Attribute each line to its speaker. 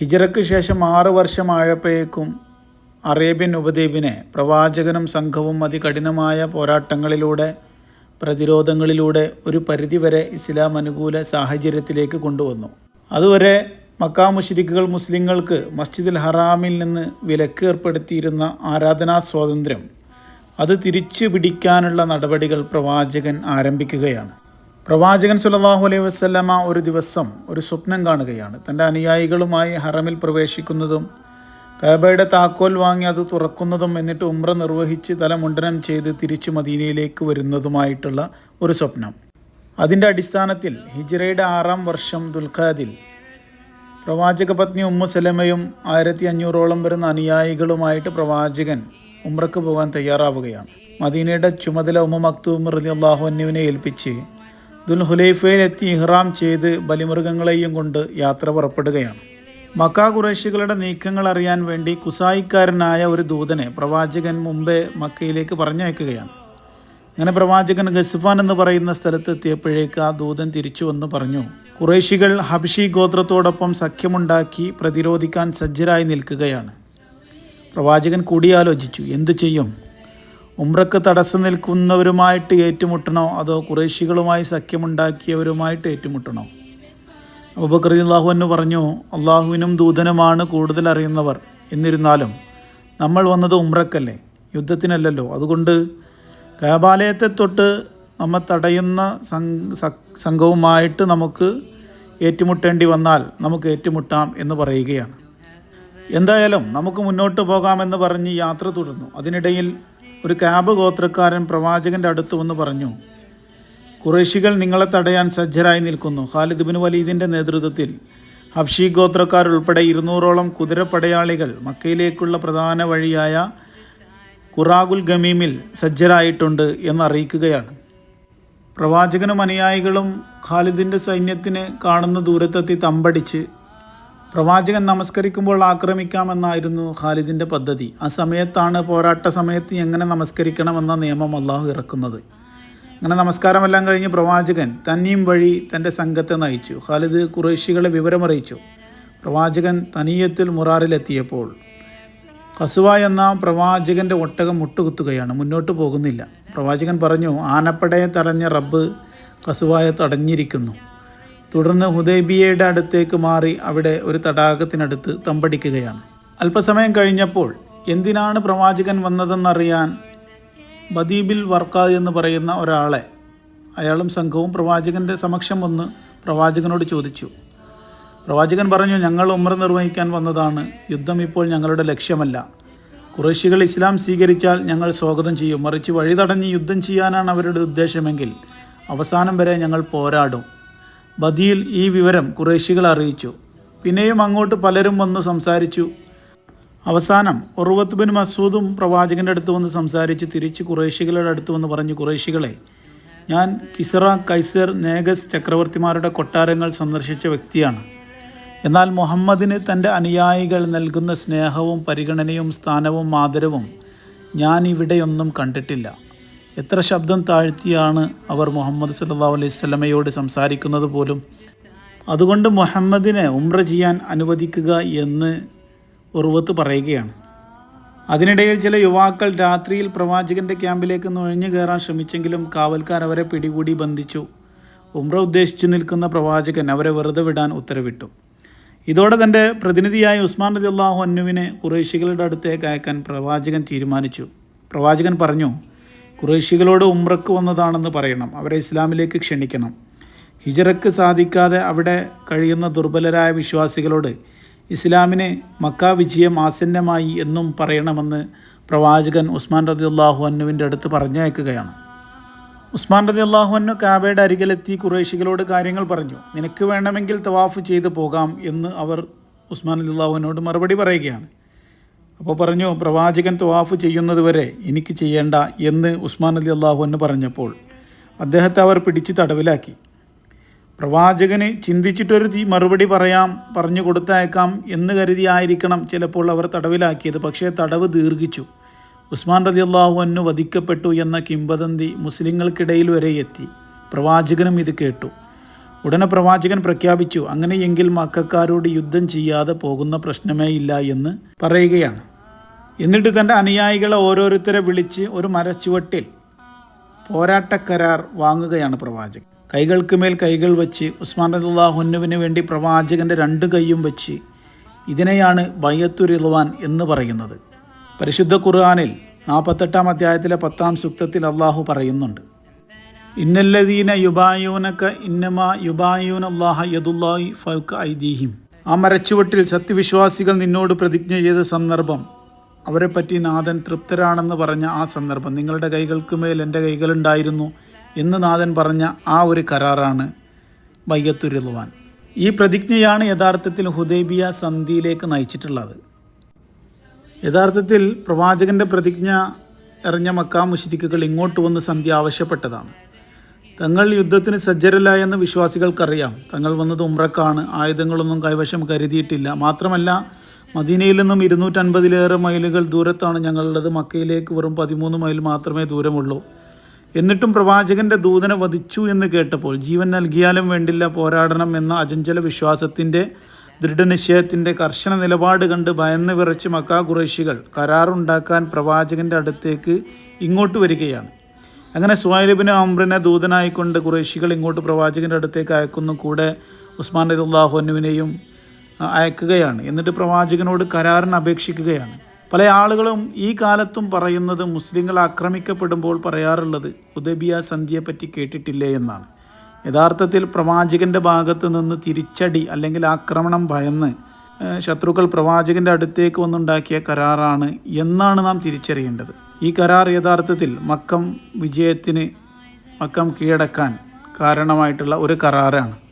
Speaker 1: ഹിജറയ്ക്ക് ശേഷം ആറ് വർഷമായപ്പോഴേക്കും അറേബ്യൻ ഉപദ്വീപിനെ പ്രവാചകനും സംഘവും അതികഠിനമായ പോരാട്ടങ്ങളിലൂടെ പ്രതിരോധങ്ങളിലൂടെ ഒരു പരിധിവരെ ഇസ്ലാം അനുകൂല സാഹചര്യത്തിലേക്ക് കൊണ്ടുവന്നു. അതുവരെ മക്കാ മുഷിരിക്കുകൾ മുസ്ലിങ്ങൾക്ക് മസ്ജിദുൽ ഹറാമിൽ നിന്ന് വിലക്ക് ഏർപ്പെടുത്തിയിരുന്ന ആരാധനാ സ്വാതന്ത്ര്യം. അത് തിരിച്ചു പിടിക്കാനുള്ള നടപടികൾ പ്രവാചകൻ ആരംഭിക്കുകയാണ്. പ്രവാചകൻ സുലല്ലാഹു അലൈഹി വസല്ലമ ഒരു ദിവസം ഒരു സ്വപ്നം കാണുകയാണ്. തന്റെ അനുയായികളുമായി ഹറമിൽ പ്രവേശിക്കുന്നതും കബയുടെ താക്കോൽ വാങ്ങി അത് തുറക്കുന്നതും എന്നിട്ട് ഉമ്ര നിർവഹിച്ച് തലമുണ്ടനം ചെയ്ത് തിരിച്ചു മദീനയിലേക്ക് വരുന്നതുമായിട്ടുള്ള ഒരു സ്വപ്നം. അതിന്റെ അടിസ്ഥാനത്തിൽ ഹിജ്റയുടെ ആറാം വർഷം ദുൽഖാദിൽ പ്രവാചക പത്നി ഉമ്മു സലമയും ആയിരത്തി അഞ്ഞൂറോളം വരുന്ന അനുയായികളുമായിട്ട് പ്രവാചകൻ ഉമ്രക്ക് പോകാൻ തയ്യാറാവുകയാണ്. മദീനയുടെ ചുമതല ഉമ്മ മക്തൂം റലി അള്ളാഹു അന്നുവിനെ ഏൽപ്പിച്ച് ദുൽഹുലൈഫയിലെത്തി ഇഹ്റാം ചെയ്ത് ബലിമൃഗങ്ങളെയും കൊണ്ട് യാത്ര പുറപ്പെടുകയാണ്. മക്ക കുറേശികളുടെ നീക്കങ്ങൾ അറിയാൻ വേണ്ടി കുസായിക്കാരനായ ഒരു ദൂതനെ പ്രവാചകൻ മുമ്പേ മക്കയിലേക്ക് പറഞ്ഞയക്കുകയാണ്. അങ്ങനെ പ്രവാചകൻ ഗസ്ഫാൻ എന്ന് പറയുന്ന സ്ഥലത്ത് എത്തിയപ്പോഴേക്ക് ആ ദൂതൻ തിരിച്ചു വന്ന് പറഞ്ഞു കുറേശികൾ ഹബ്ഷി ഗോത്രത്തോടൊപ്പം സഖ്യമുണ്ടാക്കി പ്രതിരോധിക്കാൻ സജ്ജരായി നിൽക്കുകയാണ്. പ്രവാചകൻ കൂടിയാലോചിച്ചു എന്തു ചെയ്യും? ഉംറക്ക് തടസ്സം നിൽക്കുന്നവരുമായിട്ട് ഏറ്റുമുട്ടണോ? അതോ കുറേശികളുമായി സഖ്യമുണ്ടാക്കിയവരുമായിട്ട് ഏറ്റുമുട്ടണോ? അബൂബക്കർ അള്ളാഹു എന്ന് പറഞ്ഞു അള്ളാഹുവിനും ദൂതനുമാണ് കൂടുതൽ അറിയുന്നവർ. എന്നിരുന്നാലും നമ്മൾ വന്നത് ഉംറക്കല്ലേ? യുദ്ധത്തിനല്ലല്ലോ. അതുകൊണ്ട് കാബാലയത്തെ തൊട്ട് നമ്മെ തടയുന്ന സംഘവുമായിട്ട് നമുക്ക് ഏറ്റുമുട്ടേണ്ടി വന്നാൽ നമുക്ക് ഏറ്റുമുട്ടാം എന്ന് പറയുകയാണ്. എന്തായാലും നമുക്ക് മുന്നോട്ട് പോകാമെന്ന് പറഞ്ഞ് യാത്ര തുടർന്നു. അതിനിടയിൽ ഒരു ക്യാബ് ഗോത്രക്കാരൻ പ്രവാചകന്റെ അടുത്ത് വന്ന് പറഞ്ഞു കുറേശികൾ നിങ്ങളെ തടയാൻ സജ്ജരായി നിൽക്കുന്നു. ഖാലിദ് ബിൻ വലീദിന്റെ നേതൃത്വത്തിൽ ഹബ്ഷി ഗോത്രക്കാർ ഉൾപ്പെടെ ഇരുന്നൂറോളം കുതിരപ്പടയാളികൾ മക്കയിലേക്കുള്ള പ്രധാന വഴിയായ ഖുറാഗുൽ ഗമീമിൽ സജ്ജരായിട്ടുണ്ട് എന്നറിയിക്കുകയാണ് പ്രവാചകനും അനുയായികളും ഖാലിദിന്റെ സൈന്യത്തിന് കാണുന്ന ദൂരത്തെത്തി തമ്പടിച്ച് പ്രവാചകൻ നമസ്കരിക്കുമ്പോൾ ആക്രമിക്കാമെന്നായിരുന്നു ഖാലിദിന്റെ പദ്ധതി. ആ സമയത്താണ് പോരാട്ട സമയത്ത് എങ്ങനെ നമസ്കരിക്കണമെന്ന നിയമം അള്ളാഹു ഇറക്കുന്നത്. അങ്ങനെ നമസ്കാരമെല്ലാം കഴിഞ്ഞ് പ്രവാചകൻ തന്നെയും വഴി തന്റെ സംഘത്തെ നയിച്ചു. ഖാലിദ് കുറേശികളെ വിവരമറിയിച്ചു. പ്രവാചകൻ തനീയത്തിൽ മുറാറിലെത്തിയപ്പോൾ കസുവ എന്ന പ്രവാചകന്റെ ഒട്ടകം മുട്ടുകുത്തുകയാണ്. മുന്നോട്ട് പോകുന്നില്ല. പ്രവാചകൻ പറഞ്ഞു ആനപ്പടയെ തടഞ്ഞ റബ്ബ് കസുവായെ തടഞ്ഞിരിക്കുന്നു. തുടർന്ന് ഹുദൈബിയയുടെ അടുത്തേക്ക് മാറി അവിടെ ഒരു തടാകത്തിനടുത്ത് തമ്പടിക്കുകയാണ്. അല്പസമയം കഴിഞ്ഞപ്പോൾ എന്തിനാണ് പ്രവാചകൻ വന്നതെന്നറിയാൻ ബദീബിൽ വർക്ക എന്ന് പറയുന്ന ഒരാളെ അയാളും സംഘവും പ്രവാചകന്റെ സമക്ഷം വന്ന് പ്രവാചകനോട് ചോദിച്ചു. പ്രവാചകൻ പറഞ്ഞു ഞങ്ങൾ ഉമ്ര നിർവഹിക്കാൻ വന്നതാണ്. യുദ്ധം ഇപ്പോൾ ഞങ്ങളുടെ ലക്ഷ്യമല്ല. കുറേശികൾ ഇസ്ലാം സ്വീകരിച്ചാൽ ഞങ്ങൾ സ്വാഗതം ചെയ്യും. മറിച്ച് വഴി തടഞ്ഞ് യുദ്ധം ചെയ്യാനാണ് അവരുടെ ഉദ്ദേശമെങ്കിൽ അവസാനം വരെ ഞങ്ങൾ പോരാടും. ബദിയിൽ ഈ വിവരം കുറേശികൾ അറിയിച്ചു. പിന്നെയും അങ്ങോട്ട് പലരും വന്ന് സംസാരിച്ചു. അവസാനം ഒറുവത്ത് ബിൻ മസൂദും പ്രവാചകന്റെ അടുത്ത് വന്ന് സംസാരിച്ച് തിരിച്ച് കുറേശികളുടെ അടുത്ത് വന്ന് പറഞ്ഞു കുറേശികളെ ഞാൻ കിസറ കൈസർ നേഗസ് ചക്രവർത്തിമാരുടെ കൊട്ടാരങ്ങൾ സന്ദർശിച്ച വ്യക്തിയാണ്. എന്നാൽ മുഹമ്മദിന് തന്റെ അനുയായികൾ നൽകുന്ന സ്നേഹവും പരിഗണനയും സ്ഥാനവും ആദരവും ഞാൻ ഇവിടെയൊന്നും കണ്ടിട്ടില്ല. എത്ര ശബ്ദം താഴ്ത്തിയാണ് അവർ മുഹമ്മദ് സല്ലാ അലൈഹി സ്വലമയോട് സംസാരിക്കുന്നത് പോലും. അതുകൊണ്ട് മുഹമ്മദിനെ ഉംറ ചെയ്യാൻ അനുവദിക്കുക എന്ന് ഉറുവത്ത് പറയുകയാണ്. അതിനിടയിൽ ചില യുവാക്കൾ രാത്രിയിൽ പ്രവാചകന്റെ ക്യാമ്പിലേക്ക് നുഴഞ്ഞു കയറാൻ ശ്രമിച്ചെങ്കിലും കാവൽക്കാർ അവരെ പിടികൂടി ബന്ധിച്ചു. ഉംറ ഉദ്ദേശിച്ചു നിൽക്കുന്ന പ്രവാചകൻ അവരെ വെറുതെ വിടാൻ ഉത്തരവിട്ടു. ഇതോടെ തന്റെ പ്രതിനിധിയായ ഉസ്മാൻ റതി അള്ളാഹു അന്നുവിനെ കുറേശികളുടെ അടുത്തേക്ക് അയക്കാൻ പ്രവാചകൻ തീരുമാനിച്ചു. പ്രവാചകൻ പറഞ്ഞു കുറേശികളോട് ഉംറക്ക് വന്നതാണെന്ന് പറയണം. അവരെ ഇസ്ലാമിലേക്ക് ക്ഷണിക്കണം. ഹിജറക്ക് സാധിക്കാതെ അവിടെ കഴിയുന്ന ദുർബലരായ വിശ്വാസികളോട് ഇസ്ലാമിന് മക്ക വിജയം ആസന്നമായി എന്നും പറയണമെന്ന് പ്രവാചകൻ ഉസ്മാൻ റതി അള്ളാഹു അന്നുവിന്റെ അടുത്ത് പറഞ്ഞയക്കുകയാണ്. ഉസ്മാൻ റതി അള്ളാഹു അന്നു കാബയുടെ അരികിലെത്തി കുറേശികളോട് കാര്യങ്ങൾ പറഞ്ഞു. നിനക്ക് വേണമെങ്കിൽ തവാഫ് ചെയ്തു പോകാം എന്ന് അവർ ഉസ്മാൻ റതി അള്ളാഹുവിനോട് മറുപടി പറയുകയാണ്. അപ്പോൾ പറഞ്ഞു പ്രവാചകൻ തവാഫ് ചെയ്യുന്നതുവരെ എനിക്ക് ചെയ്യേണ്ട എന്ന് ഉസ്മാൻ അലി അള്ളാഹു എന്ന് പറഞ്ഞപ്പോൾ അദ്ദേഹത്തെ അവർ പിടിച്ച് തടവിലാക്കി. പ്രവാചകന് ചിന്തിച്ചിട്ടൊരു മറുപടി പറയാം പറഞ്ഞു കൊടുത്തയക്കാം എന്ന് കരുതി ആയിരിക്കണം ചിലപ്പോൾ അവർ തടവിലാക്കിയത്. പക്ഷേ തടവ് ദീർഘിച്ചു. ഉസ്മാൻ റതി അള്ളാഹുവിനു വധിക്കപ്പെട്ടു എന്ന കിംവദന്തി മുസ്ലിങ്ങൾക്കിടയിൽ വരെ എത്തി. പ്രവാചകനും ഇത് കേട്ടു. ഉടനെ പ്രവാചകൻ പ്രഖ്യാപിച്ചു അങ്ങനെയെങ്കിൽ മക്കാരോട് യുദ്ധം ചെയ്യാതെ പോകുന്ന പ്രശ്നമേ ഇല്ല എന്ന് പറയുകയാണ്. എന്നിട്ട് തന്റെ അനുയായികളെ ഓരോരുത്തരെ വിളിച്ച് ഒരു മരച്ചുവട്ടിൽ പോരാട്ടക്കരാർ വാങ്ങുകയാണ് പ്രവാചകൻ. കൈകൾക്ക് മേൽ കൈകൾ വെച്ച് ഉസ്മാൻ റദുല്ലാഹുന്നുവിന് വേണ്ടി പ്രവാചകന്റെ രണ്ട് കൈയും വെച്ച് ഇതിനെയാണ് ബയ്യത്തുരിൽവാൻ എന്ന് പറയുന്നത്. പരിശുദ്ധ ഖുർആാനിൽ നാൽപ്പത്തെട്ടാം അധ്യായത്തിലെ പത്താം സൂക്തത്തിൽ അള്ളാഹു പറയുന്നുണ്ട്. ഇന്നല്ലദീന യുബായൂനക്ക ഇന്നമ യുബായൂൻ അള്ളാഹ യദുല്ലാഹി ഫൗക്ക് ഐദീഹിം. ആ മരച്ചുവട്ടിൽ സത്യവിശ്വാസികൾ നിന്നോട് പ്രതിജ്ഞ ചെയ്ത സന്ദർഭം അവരെപ്പറ്റി നാഥൻ തൃപ്തരാണെന്ന് പറഞ്ഞ ആ സന്ദർഭം നിങ്ങളുടെ കൈകൾക്ക് മേൽ എന്റെ കൈകളുണ്ടായിരുന്നു എന്ന് നാഥൻ പറഞ്ഞ ആ ഒരു കരാറാണ് ബയ്യത്തുരുളുവാൻ ഈ പ്രതിജ്ഞയാണ് യഥാർത്ഥത്തിൽ ഹുദൈബിയ സന്ധിയിലേക്ക് നയിച്ചിട്ടുള്ളത്. യഥാർത്ഥത്തിൽ പ്രവാചകന്റെ പ്രതിജ്ഞ എറിഞ്ഞ മക്കാ മുഷിരിക്കുകൾ ഇങ്ങോട്ട് വന്ന് സന്ധി ആവശ്യപ്പെട്ടതാണ്. തങ്ങൾ യുദ്ധത്തിന് സജ്ജരല്ല എന്ന് വിശ്വാസികൾക്കറിയാം. തങ്ങൾ വന്നത് ഉമ്രക്കാണ്. ആയുധങ്ങളൊന്നും കൈവശം കരുതിയിട്ടില്ല. മാത്രമല്ല മദീനയിൽ നിന്നും ഇരുന്നൂറ്റൻപതിലേറെ മൈലുകൾ ദൂരത്താണ് ഞങ്ങളുള്ളത്. മക്കയിലേക്ക് വെറും പതിമൂന്ന് മൈൽ മാത്രമേ ദൂരമുള്ളൂ. എന്നിട്ടും പ്രവാചകന്റെ ദൂതനെ വധിച്ചു എന്ന് കേട്ടപ്പോൾ ജീവൻ നൽകിയാലും വേണ്ടില്ല പോരാടണം എന്ന അചഞ്ചല വിശ്വാസത്തിന്റെ ദൃഢനിശ്ചയത്തിന്റെ കർശന നിലപാട് കണ്ട് ഭയന്ന് വിറച്ച് മക്കാ കുറേശികൾ കരാറുണ്ടാക്കാൻ പ്രവാചകന്റെ അടുത്തേക്ക് ഇങ്ങോട്ട് വരികയാണ്. അങ്ങനെ സുഹൈലിബിന് അമ്രനെ ദൂതനായിക്കൊണ്ട് കുറേശികൾ ഇങ്ങോട്ട് പ്രവാചകന്റെ അടുത്തേക്ക് അയക്കുന്നു. കൂടെ ഉസ്മാൻ റദുല്ലാഹുനുവിനെയും അയക്കുകയാണ്. എന്നിട്ട് പ്രവാചകനോട് കരാറിന് അപേക്ഷിക്കുകയാണ്. പല ആളുകളും ഈ കാലത്തും പറയുന്നത് മുസ്ലിങ്ങൾ ആക്രമിക്കപ്പെടുമ്പോൾ പറയാറുള്ളത് ഉദബിയ സന്ധ്യയെപ്പറ്റി കേട്ടിട്ടില്ലേ എന്നാണ്. യഥാർത്ഥത്തിൽ പ്രവാചകന്റെ ഭാഗത്ത് നിന്ന് തിരിച്ചടി അല്ലെങ്കിൽ ആക്രമണം ഭയന്ന് ശത്രുക്കൾ പ്രവാചകന്റെ അടുത്തേക്ക് വന്നുണ്ടാക്കിയ കരാറാണ് എന്നാണ് നാം തിരിച്ചറിയേണ്ടത്. ഈ കരാർ യഥാർത്ഥത്തിൽ മക്കം വിജയത്തിന് മക്കം കീഴടക്കാൻ കാരണമായിട്ടുള്ള ഒരു കരാറാണ്.